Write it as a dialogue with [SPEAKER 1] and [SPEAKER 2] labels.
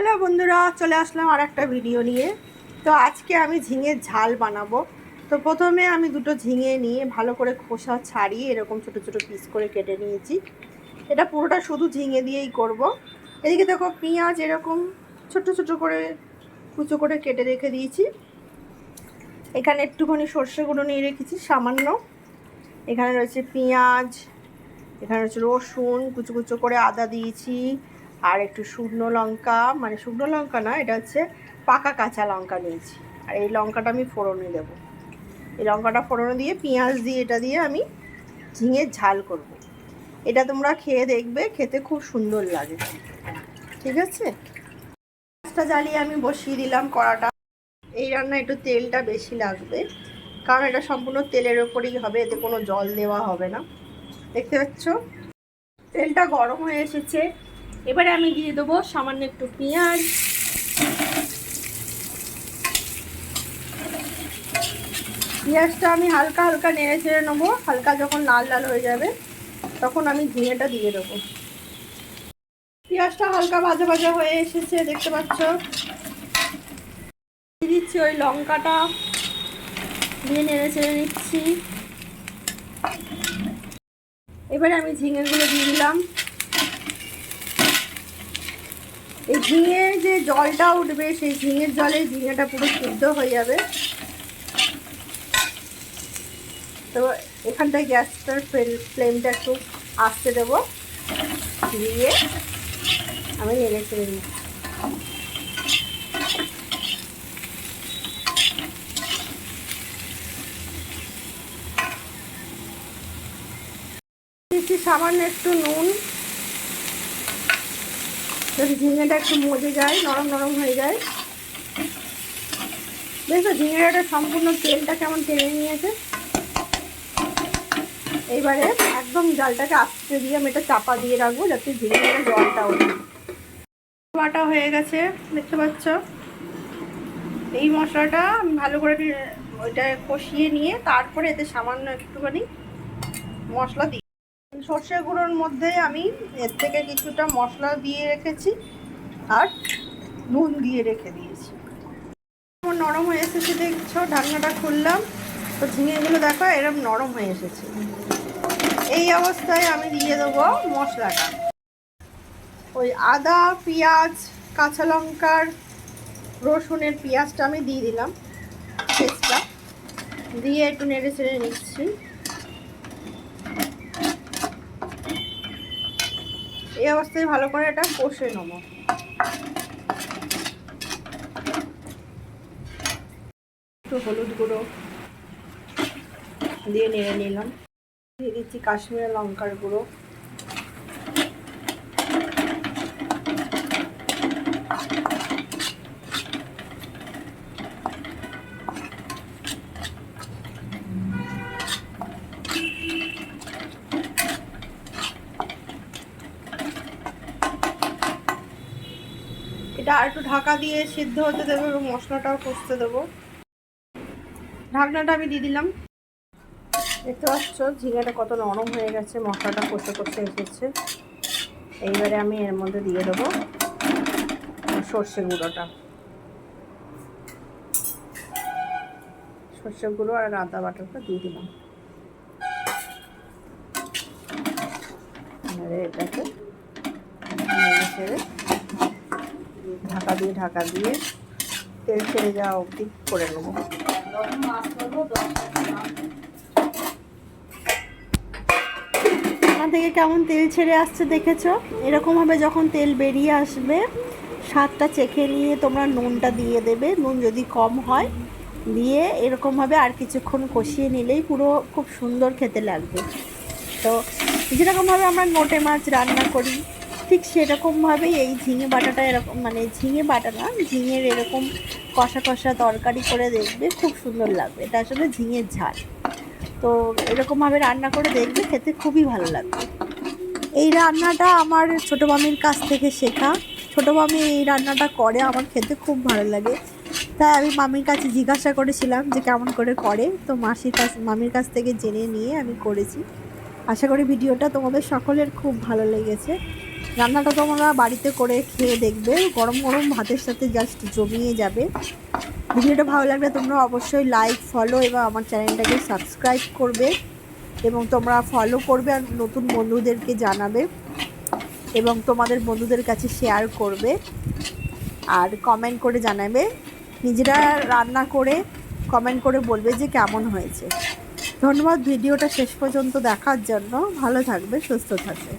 [SPEAKER 1] Hello বন্ধুরা, চলে আসলাম আর একটা ভিডিও নিয়ে। তো আজকে আমি ঝিঙের ঝাল বানাবো। তো প্রথমে আমি দুটো ঝিঙে নিয়ে ভালো করে খোসা ছাড়িয়ে এরকম ছোট ছোট পিস করে কেটে নিয়েছি। এটা পুরোটা শুধু ঝিঙে দিয়েই করব। এদিকে দেখো পেঁয়াজ এরকম ছোট ছোট করে কুচো করে কেটে রেখে দিয়েছি। এখানে একটুখানি সর্ষে গুঁড়ো নিয়ে রেখেছি, সামান্য। এখানে রয়েছে পেঁয়াজ, এখানে রয়েছে রসুন, কুচো কুচো করে আদা দিয়েছি। আর একটু শুকনো লঙ্কা মানে শুকনো লঙ্কা না, এটা হচ্ছে পাকা কাঁচা লঙ্কা নিয়েছি। আর এই লঙ্কাটা আমি ফোড়নে দেবো। এই লঙ্কাটা ফোড়নে দিয়ে, পেঁয়াজ দিয়ে, এটা দিয়ে আমি ঝিঙের ঝাল করব। এটা তোমরা খেয়ে দেখবে, খেতে খুব সুন্দর লাগে। ঠিক আছে? মাছটা জ্বালিয়ে আমি বসিয়ে দিলাম কড়াটা। এই রান্না একটু তেলটা বেশি লাগবে, কারণ এটা সম্পূর্ণ তেলের ওপরেই হবে, এতে কোনো জল দেওয়া হবে না। দেখতে পাচ্ছ? তেলটা গরম হয়ে এসেছে। এবারে আমি দিয়ে দেবো সামান্য একটু পেঁয়াজ। পেঁয়াজটা আমি হালকা হালকা নেড়ে চেড়ে নেব। হালকা যখন লাল লাল হয়ে যাবে, তখন আমি ঝিঙেটা দিয়ে দেবো। পেঁয়াজটা হালকা ভাজা ভাজা হয়ে এসেছে, দেখতে পাচ্ছ? দিচ্ছি ওই লঙ্কাটা। দিয়ে নেড়ে চেড়ে নিচ্ছি। এবারে আমি ঝিঙেগুলো দিয়ে দিলাম। এই ঝিঙে যে জলটা উঠবে, সেই ঝিঙের জলে ঝিঙেটা পুরো সিদ্ধ হয়ে যাবে। তো এখানটায় গ্যাসটার ফ্লেমটা একটু আসতে দেবো। দিয়ে আমি নেড়ে নিচ্ছি। দিচ্ছি সামান্য একটু নুন। যদি ঝিঙেটা একটু মজে যায়, নরম নরম হয়ে যায়। দেখো ঝিঙেটা সম্পূর্ণ তেলটা কেমন টেনে নিয়েছে। এইবারে একদম জালটাকে আস্তে দিয়ে আমি এটা চাপা দিয়ে রাখব যাতে ঝিঙেটা জলটা ওঠে। বাটা হয়ে গেছে, দেখতে পাচ্ছ? এই মশলাটা আমি ভালো করে ওইটা কষিয়ে নিয়ে তারপরে এতে সামান্য একটুখানি মশলা দিই। সর্ষে গুঁড়োর মধ্যে আমি এর থেকে কিছুটা মশলা দিয়ে রেখেছি আর নুন দিয়ে রেখে দিয়েছি। আমার নরম হয়ে এসেছে দেখছ, ঢাকনাটা খুললাম। তো ঝিঙেগুলো দেখো এরকম নরম হয়ে এসেছে। এই অবস্থায় আমি দিয়ে দেবো মশলাটা। ওই আদা, পেঁয়াজ, কাঁচা লঙ্কার, রসুনের পেঁয়াজটা আমি দিয়ে দিলাম। পেস্টটা দিয়ে একটু নেড়ে চেড়ে নিচ্ছি। এই অবস্থায় ভালো করে এটা কষে নেব। একটু হলুদ গুঁড়ো দিয়ে নেড়ে নিলাম। দিয়ে দিচ্ছি কাশ্মীরি লঙ্কার গুঁড়ো। এটা একটু ঢাকা দিয়ে সিদ্ধ হতে দেবো এবং মশলাটাও কষতে দেবো। ঢাকনাটা আমি দিয়ে দিলাম। দেখতে পাচ্ছ, ঝিঙেটা কত নরম হয়ে গেছে, মশলাটা কষে কষে এসেছে। এইবারে আমি এর মধ্যে দিয়ে দেবো সর্ষে গুঁড়োটা। সর্ষে গুঁড়ো আর আদা বাটারটা দিয়ে দিলাম। এটাকে ছেড়ে ঢাকা দিয়ে ঢাকা দিয়ে তেল ছেড়ে যাওয়া অবধি করে নেব। এখান থেকে কেমন তেল ছেড়ে আসছে দেখেছ? এরকমভাবে যখন তেল বেরিয়ে আসবে, স্বাদটা চেখে নিয়ে তোমরা নুনটা দিয়ে দেবে। নুন যদি কম হয়, দিয়ে এরকমভাবে আর কিছুক্ষণ কষিয়ে নিলেই পুরো খুব সুন্দর খেতে লাগবে। তো যেরকমভাবে আমরা নোটে মাছ রান্না করি ঠিক সেরকমভাবেই এই ঝিঙে বাটাটা এরকম মানে ঝিঙে বাটা না, ঝিঙের এরকম কষা কষা তরকারি করে দেখবে, খুব সুন্দর লাগবে। এটা আসলে ঝিঙের ঝাল। তো এরকমভাবে রান্না করে দেখবে, খেতে খুবই ভালো লাগবে। এই রান্নাটা আমার ছোটো মামির কাছ থেকে শেখা। ছোটো মামি এই রান্নাটা করে, আমার খেতে খুব ভালো লাগে। তাই আমি মামির কাছে জিজ্ঞাসা করেছিলাম যে কেমন করে করে, তো মাসির কাছ, মামির কাছ থেকে জেনে নিয়ে আমি করেছি। আশা করি ভিডিওটা তোমাদের সকলের খুব ভালো লেগেছে। রান্নাটা তোমরা বাড়িতে করে খেয়ে দেখবে। গরম গরম ভাতের সাথে জাস্ট জমিয়ে যাবে। ভিডিওটা ভালো লাগলে তোমরা অবশ্যই লাইক ফলো এবং আমার চ্যানেলটাকে সাবস্ক্রাইব করবে এবং তোমরা ফলো করবে আর নতুন বন্ধুদেরকে জানাবে এবং তোমাদের বন্ধুদের কাছে শেয়ার করবে আর কমেন্ট করে জানাবে। নিজেরা রান্না করে কমেন্ট করে বলবে যে কেমন হয়েছে। ধন্যবাদ ভিডিওটা শেষ পর্যন্ত দেখার জন্য। ভালো থাকবে সুস্থ থাকবে।